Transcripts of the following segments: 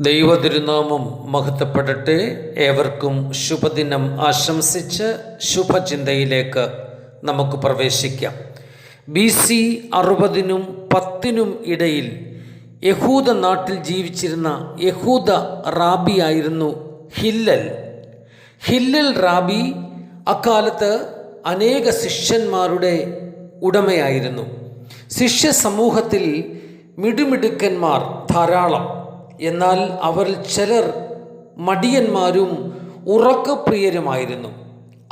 ദൈവതിരുനാമം മഹത്വപ്പെടട്ടെ. ഏവർക്കും ശുഭദിനം ആശംസിച്ച് ശുഭചിന്തയിലേക്ക് നമുക്ക് പ്രവേശിക്കാം. ബി സി അറുപതിനും പത്തിനും ഇടയിൽ യഹൂദ നാട്ടിൽ ജീവിച്ചിരുന്ന യഹൂദ റാബിയായിരുന്നു ഹില്ലൽ. ഹില്ലൽ റാബി അക്കാലത്ത് അനേക ശിഷ്യന്മാരുടെ ഉടമയായിരുന്നു. ശിഷ്യ സമൂഹത്തിൽ മിടുമിടുക്കന്മാർ ധാരാളം. എന്നാൽ അവരിൽ ചിലർ മടിയന്മാരും ഉറക്കപ്രിയരുമായിരുന്നു.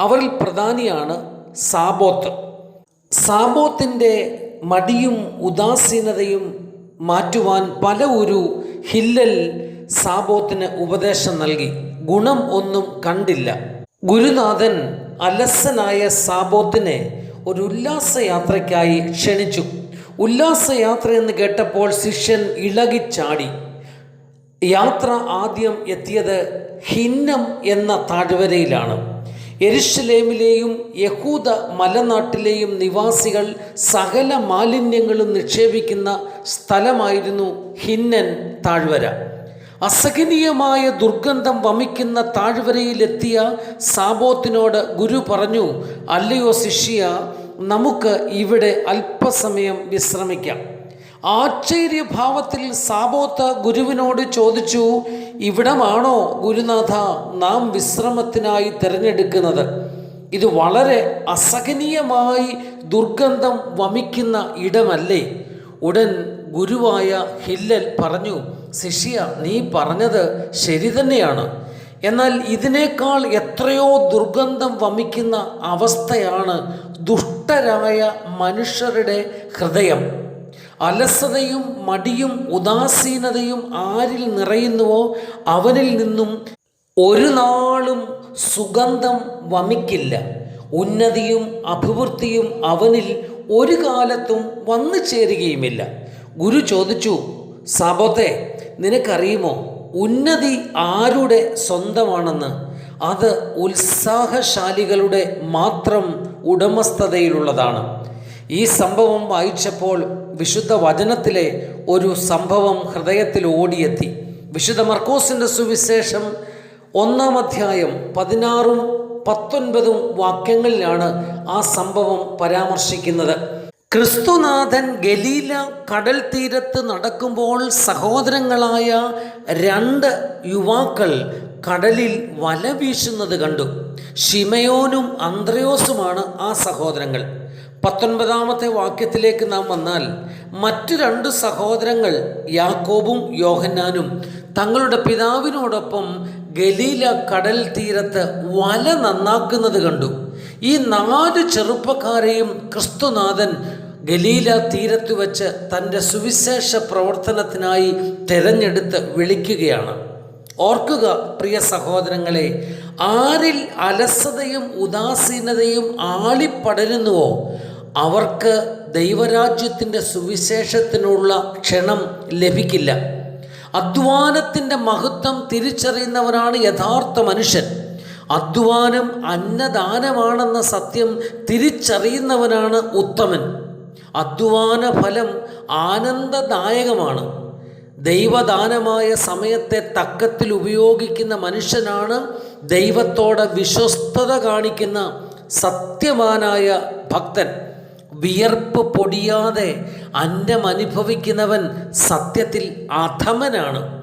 അവരിൽ പ്രധാനിയാണ് സാബോത്ത്. സാബോത്തിന്റെ മടിയും ഉദാസീനതയും മാറ്റുവാൻ പല ഒരു ഹില്ലൽ സാബോത്തിന് ഉപദേശം നൽകി. ഗുണം ഒന്നും കണ്ടില്ല. ഗുരുനാഥൻ അലസനായ സാബോത്തിനെ ഒരു ഉല്ലാസയാത്രയ്ക്കായി ക്ഷണിച്ചു. ഉല്ലാസയാത്ര എന്ന് കേട്ടപ്പോൾ ശിഷ്യൻ ഇളകിച്ചാടി. യാത്ര ആദ്യം എത്തിയത് ഹിന്നം എന്ന താഴ്വരയിലാണ്. എരുഷലേമിലെയും യഹൂദ മലനാട്ടിലെയും നിവാസികൾ സകല മാലിന്യങ്ങളും നിക്ഷേപിക്കുന്ന സ്ഥലമായിരുന്നു ഹിന്നൻ താഴ്വര. അസഹനീയമായ ദുർഗന്ധം വമിക്കുന്ന താഴ്വരയിലെത്തിയ സാബോത്തിനോട് ഗുരു പറഞ്ഞു അല്ലയോ ശിഷ്യ നമുക്ക് ഇവിടെ അല്പസമയം വിശ്രമിക്കാം. ആശ്ചര്യഭാവത്തിൽ സാബോത്ത് ഗുരുവിനോട് ചോദിച്ചു ഇവിടമാണോ ഗുരുനാഥ നാം വിശ്രമത്തിനായി തിരഞ്ഞെടുക്കുന്നത്? ഇത് വളരെ അസഹനീയമായി ദുർഗന്ധം വമിക്കുന്ന ഇടമല്ലേ? ഉടൻ ഗുരുവായ ഹില്ലൽ പറഞ്ഞു ശിഷ്യ നീ പറഞ്ഞത് ശരി തന്നെയാണ് എന്നാൽ ഇതിനേക്കാൾ എത്രയോ ദുർഗന്ധം വമിക്കുന്ന അവസ്ഥയാണ് ദുഷ്ടരായ മനുഷ്യരുടെ ഹൃദയം. അലസതയും മടിയും ഉദാസീനതയും ആരിൽ നിറയുന്നുവോ അവനിൽ നിന്നും ഒരു നാളും സുഗന്ധം വമിക്കില്ല. ഉന്നതിയും അഭിവൃദ്ധിയും അവനിൽ ഒരു കാലത്തും വന്നു ചേരുകയുമില്ല. ഗുരു ചോദിച്ചു സബോത്തെ നിനക്കറിയുമോ ഉന്നതി ആരുടെ സ്വന്തമാണെന്ന്? അത് ഉത്സാഹശാലികളുടെ മാത്രം ഉടമസ്ഥതയിലുള്ളതാണ്. ഈ സംഭവം വായിച്ചപ്പോൾ വിശുദ്ധ വചനത്തിലെ ഒരു സംഭവം ഹൃദയത്തിൽ ഓടിയെത്തി. വിശുദ്ധ മർക്കോസിന്റെ സുവിശേഷം ഒന്നാം അധ്യായം പതിനാറും പത്തൊൻപതും വാക്യങ്ങളിലാണ് ആ സംഭവം പരാമർശിക്കുന്നത്. ക്രിസ്തുനാഥൻ ഗലീല കടൽ തീരത്ത് നടക്കുമ്പോൾ സഹോദരങ്ങളായ രണ്ട് യുവാക്കൾ കടലിൽ വല വീശുന്നത് കണ്ടു. ഷിമയോനും അന്ത്രയോസുമാണ് ആ സഹോദരങ്ങൾ. പത്തൊൻപതാമത്തെ വാക്യത്തിലേക്ക് നാം വന്നാൽ മറ്റു രണ്ട് സഹോദരങ്ങൾ യാക്കോബും യോഹന്നാനും തങ്ങളുടെ പിതാവിനോടൊപ്പം ഗലീല കടൽ തീരത്ത് വല നന്നാക്കുന്നത് കണ്ടു. ഈ നാല് ചെറുപ്പക്കാരെയും ക്രിസ്തുനാഥൻ ഗലീല തീരത്ത് വച്ച് തന്റെ സുവിശേഷ പ്രവർത്തനത്തിനായി തിരഞ്ഞെടുത്ത് വിളിക്കുകയാണ്. ഓർക്കുക പ്രിയ സഹോദരങ്ങളെ ആരിൽ അലസതയും ഉദാസീനതയും ആളിപ്പടരുന്നുവോ? അവർക്ക് ദൈവരാജ്യത്തിന്റെ സുവിശേഷത്തിനുള്ള ക്ഷണം ലഭിക്കില്ല. അധ്വാനത്തിന്റെ മഹത്വം തിരിച്ചറിയുന്നവരാണ് യഥാർത്ഥ മനുഷ്യൻ. അധ്വാനം അന്നദാനമാണെന്ന സത്യം തിരിച്ചറിയുന്നവനാണ് ഉത്തമൻ. അധ്വാന ഫലം ആനന്ദദായകമാണ്. ദൈവദാനമായ സമയത്തെ തക്കത്തിൽ ഉപയോഗിക്കുന്ന മനുഷ്യനാണ് ദൈവത്തോടെ വിശ്വസ്തത കാണിക്കുന്ന സത്യവാനായ ഭക്തൻ. വിയർപ്പ് പൊടിയാതെ അന്നം അനുഭവിക്കുന്നവൻ സത്യത്തിൽ അധമനാണ്.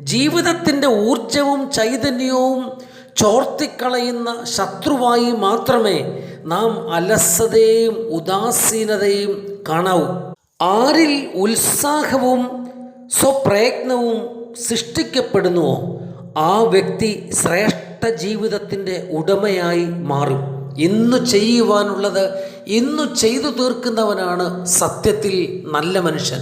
ജീവിതത്തിന്റെ ഊർജവും ചൈതന്യവും ചോർത്തിക്കളയുന്ന ശത്രുവായി മാത്രമേ നാം അലസതയും ഉദാസീനതയും കാണാവൂ. ആരിൽ ഉത്സാഹവും സ്വപ്രയത്നവും സൃഷ്ടിക്കപ്പെടുന്നുവോ ആ വ്യക്തി ശ്രേഷ്ഠ ജീവിതത്തിന്റെ ഉടമയായി മാറും. ഇന്ന് ചെയ്യുവാനുള്ളത് ഇന്ന് ചെയ്തു തീർക്കുന്നവനാണ് സത്യത്തിൽ നല്ല മനുഷ്യൻ.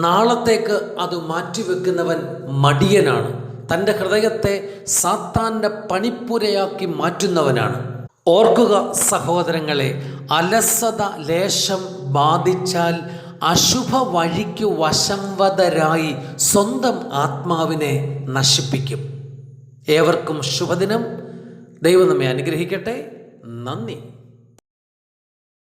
നാളത്തേക്ക് അത് മാറ്റിവെക്കുന്നവൻ മടിയനാണ്. തന്റെ ഹൃദയത്തെ സാത്താന്റെ പണിപ്പുരയാക്കി മാറ്റുന്നവനാണ്. ഓർക്കുക സഹോദരങ്ങളെ അലസത ലേശം ബാധിച്ചാൽ അശുഭ വഴിക്ക് വശംവതരായി സ്വന്തം ആത്മാവിനെ നശിപ്പിക്കും. ഏവർക്കും ശുഭദിനം. ദൈവം നമ്മെ അനുഗ്രഹിക്കട്ടെ. നന്ദി.